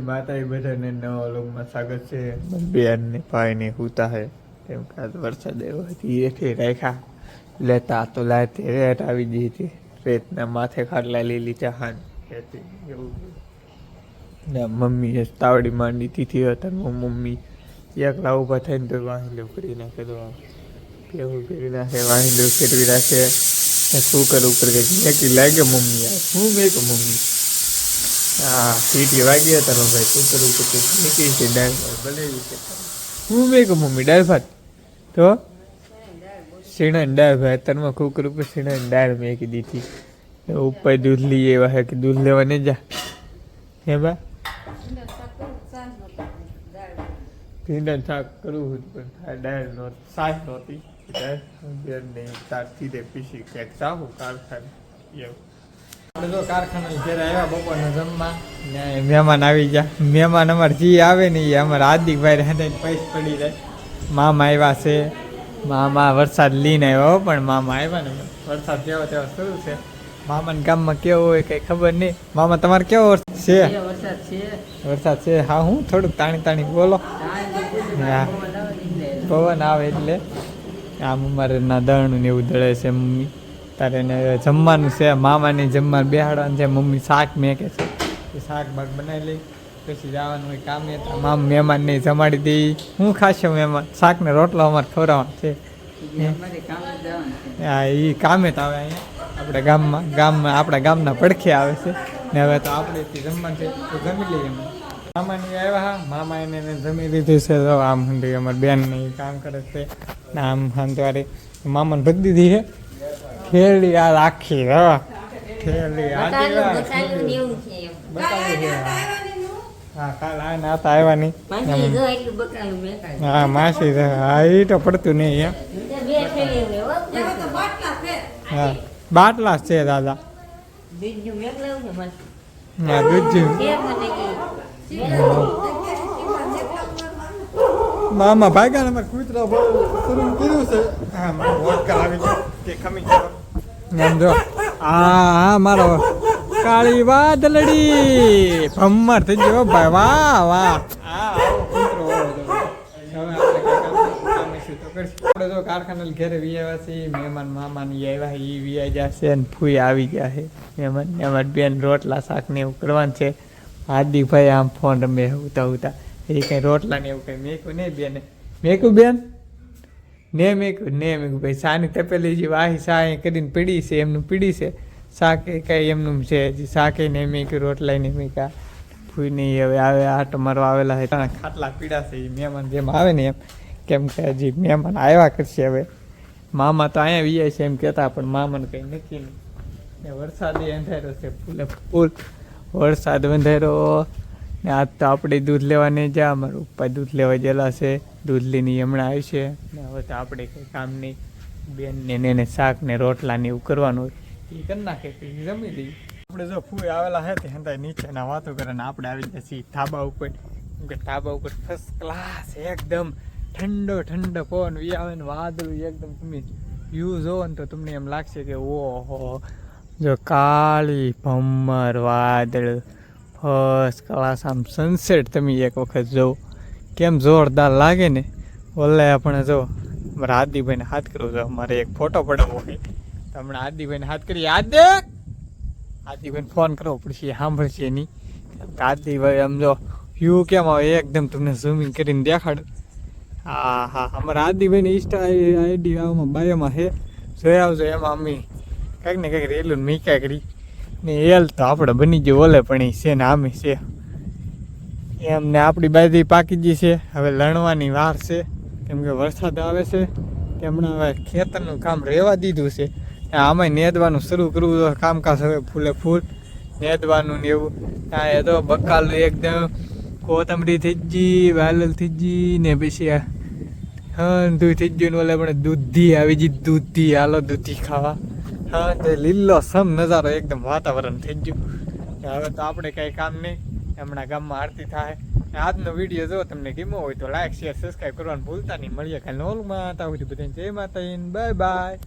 માતા એ બધાને નવા લોકમાં સ્વાગત છે. બેન ને ભાઈ ને હુતા હે. તેમ કે આજ વરસાદ એવો ધીરે એથી રાખ્યા. લેતા તો લાતે રેટ આવી ગઈ હતી. રેતના માથે ખાટલા લઈ લીધા હાન. એવું ને મમ્મી તાવડી માંડી તીથી હતા હું મમ્મી એકલા ઊભા થઈને તો વાહિંદો કરી નાખે તો કેવું કરી નાખે વાહિંદો ફેરવી નાખે. શું કુકર ઉપર કંઈક મેકી લાગે મમ્મી આ. શું મેક મમ્મી? હા સીટી વાગી હતા નો ભાઈ શું કરું કે નીકળી છે દાળ બનાવી હું બે કહું, મમ્મી દાળ ભાત તો? શેણા ડાળ ભાત તનમાં ખૂબ ઉપર કે શેણા દાળ મેં દીધી. હતી ઉપર દૂધ લઈ એવા કે દૂધ લેવા નહીં જા. હે બા? ભીંડા શાક કરવું હતું પણ દાળ નો શાક નહોતી. દાળ નહીં તારથી તાર સીધે પીસી ક્યાંક જાવું કારખાને એવું. આપણે તો કારખાના ઘેર આવ્યા બપોરના જમવા ને મહેમાન આવી ગયા. મહેમાન અમારે જે આવે ને એ અમારા હાર્દિકભાઈ રહે પૈસ પડી જાય. મામા આવ્યા છે. મામા વરસાદ લઈને આવ્યો પણ મામા આવ્યા ને વરસાદ જેવો તેવો શરૂ છે. મામાને ગામમાં કેવો હોય કઈ ખબર નહીં. મામા તમારે કેવો વરસાદ છે? વરસાદ છે. વરસાદ છે. હા હું થોડુંક તાણી તાણી બોલો. હા. પવન આવે એટલે. આમ અમારે ના દળનું ને એવું દળે છે મમ્મી. તારે એને જમવાનું છે મામાને જમવાનું બેહાડવાનું છે મમ્મી શાક મેકે છે. એ શાક બાક બનાવી લઈ પછી જવાનું હોય કામે મામ મહેમાનને જમાડી દઈ હું ખાશે મહેમાન? શાક ને રોટલો અમારે ખવડાવવાનો છે. હા એ કામે તો આવે અહીંયા. આપણે ગામમાં ગામમાં આપણા ગામના પડખે આવે છે. ને હવે તો આપણે જમવાનું છે. તો જમી લઈએ અમે મામાની આવ્યા હા. મામા એને જમી લીધું છે. તો આમ હંડી અમારી બેન ને કામ કરે છે. ને આમ હંતવારી મામાને ભરી દીધી છે. ખેરડી આ રાખી હા. હા કાલ આ ના હતા આવ્યા નહીં હા માસી. હા એ તો પડતું નહીં એમ હા બાટલા છે દાદા હા દૂધ મામા ભાઈ ને અમારે કૂતરા બહુ શરૂ કર્યું છે હા મારો વોટ કરાવી ગયો કે ખમી એમ જો હા મારો કાળી વાદળડી. ભમર થઈ ગયો, ભાઈ, વાહ વાહ. આપણે જો કારખાના ઘેરે વી આવ્યા છીએ, મહેમાન મામા આવ્યા એ વી આવી જશે ને ફૂઈ આવી ગયા છે. મહેમાન ને બેન રોટલા, શાક ને એવું કરવાનું છે. હાર્દિકભાઈ આમ ફોન રમે, ઉતા ઉતા. એ કઈ રોટલા ને એવું કઈ મેકું નહીં બેને. મેકું બેન? ને મેકું ને મેકું ભાઈ, સાની તપેલી જે વાહી સા એ કરીને પીડી છે, એમનું પીડી છે. શાક એ કઈ એમનું છે હજી શાકે ને મેકું રોટલા નેમિકા ફૂઈ નહીં હવે આવે, આટ મારવા આવેલા છે. ત્રણ ખાટલા પીડા છે એ મહેમાન જેમ આવે ને એમ. કેમ કે હજી મહેમાન આવ્યા કરશે હવે. મામા તો અહીંયા વી છે એમ કહેતા, પણ મામાને કંઈ નક્કી નહીં. વરસાદ એ અંધારો છે, ફૂલે ફૂલ. વરસાદ અંધારો. ને આજ તો આપણે દૂધ લેવાને જા અમારું પપ્પા દૂધ લેવા ગયેલા છે, દૂધ લઈને હમણાં આવશે ને હવે તો આપણે કંઈ કામ નહીં. બેનને ને એને શાક ને રોટલા ને એવું કરવાનું હોય. એ કરી નાખે જમી લઈએ આપણે જો ફૂઈ આવેલા હે તે હંતાઈ નીચેના વાતો કરે ને આપણે આવી ગયા છીએ ધાબા ઉપર. કે ધાબા ઉપર ફર્સ્ટ ક્લાસ એકદમ ઠંડો ઠંડો પવન આવે ને વાદળું એકદમ તમે વ્યૂ જોવો ને તો તમને એમ લાગશે કે ઓહો, જો કાળી ભમર વાદળ. ફર્સ્ટ ક્લાસ આમ સનસેટ તમે એક વખત જોવો. કેમ જોરદાર લાગે ને? ઓલે આપણે જો, મારા આદિભાઈને હાથ કરવો છે. અમારે એક ફોટો પડાવવો હોય તો આદિભાઈને હાથ કરી યાદ આદિભાઈને ફોન કરવો પડશે, સાંભળશે નહીં. આદિભાઈ આમ જો વ્યૂ કેમ આવે? એકદમ તમને ઝૂમિંગ કરીને દેખાડું. હા હા, અમારા આદિભાઈની ઇન્સ્ટા આઈડી આમાં બાયોમાં છે. જોઈ આવજો એમાં અમે. કંઈક ને કંઈક રેલું મીકા કરી. ને એલ તો આપણે બની ગયું ઓલે પણ એ છે ને આમે છે. એમ ને આપણી બાજુ પાકી ગઈ છે. હવે લણવાની વાર છે. કેમ કે વરસાદ આવે છે. કે હમણાં હવે ખેતરનું કામ રહેવા દીધું છે. આમાં નેદવાનું શરૂ કરવું તો કામકાજ હવે ફૂલે ફૂલ. નેદવાનું ને એવું. ત્યાં એ તો બકાલ એકદમ કોથમરી થઈ ગઈ, વાલલ થઈ ગઈ ને પછી હા દૂધ થઈ ગયું ને ઓલે પણ દૂધી આવી ગઈ, દૂધી હાલો દૂધી ખાવા. હા, તે લીલો સમ નજારો એકદમ વાતાવરણ થઈ ગયું. હવે તો આપણે કાંઈ કામ નહીં. હમણાં ગામમાં આરતી થાય. આજનો વીડિયો જો તમને ગમ્યો હોય તો લાઈક શેર સબસ્ક્રાઈબ કરવાનું ભૂલતા નહીં. મળીએ કાલે નોલમાં હતા સુધી બધાને જય માતા બાય બાય